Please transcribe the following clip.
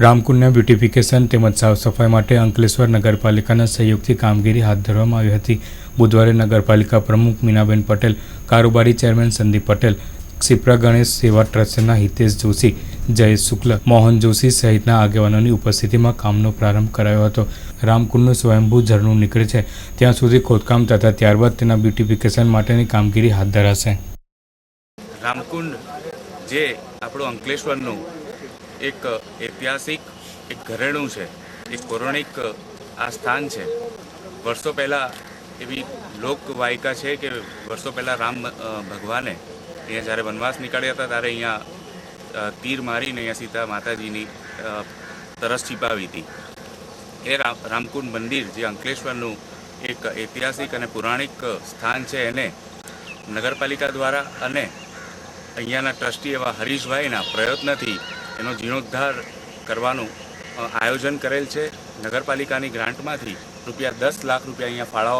રામકુંડના beautification તેમજ સાફ સફાઈ માટે અંકલેશ્વર નગરપાલિકાના સહયોગથી કામગીરી હાથ ધરવામાં આવી હતી. બુધવારે નગરપાલિકા પ્રમુખ મીનાબેન પટેલ, કારોબારી ચેરમેન સંદીપ પટેલ, ક્ષિપ્રા ગણેશ સેવા ટ્રસ્ટના હિતેશ જોશી જયેશ શુક્લ, મોહન જોશી સહિતના આગેવાનોની ઉપસ્થિતિમાં કામનો પ્રારંભ કરાયો હતો. રામકુંડનું સ્વયંભૂ ઝરણું નીકળે છે. ત્યાં સુધી ખોદકામ તથા ત્યારબાદ તેના બ્યુટિફિકેશન માટેની કામગીરી હાથ ધરાશે. રામકુંડ જે આપણું અંકલેશ્વરનું એક ઐતિહાસિક, એક ઘરેણું છે. એક પૌરાણિક આ સ્થાન છે. વર્ષો પહેલાં એવી લોકવાયકા છે કે વર્ષો પહેલાં રામ ભગવાને અહીંયા જ્યારે વનવાસ નીકળ્યા હતા ત્યારે અહીંયા તીર મારીને અહીંયા સીતા માતાજીની તરસ છીપાવી હતી. એ રામ રામકુંડ મંદિર જે અંકલેશ્વરનું એક ઐતિહાસિક અને પૌરાણિક સ્થાન છે એને નગરપાલિકા દ્વારા અને અહીંયાના ટ્રસ્ટી એવા હરીશભાઈના પ્રયત્નથી એનો જીર્ણોદ્ધાર કરવાનું આયોજન કરેલ છે. નગરપાલિકાની ગ્રાન્ટમાંથી રૂપિયા દસ લાખ રૂપિયા અહીંયા ફાળવવામાં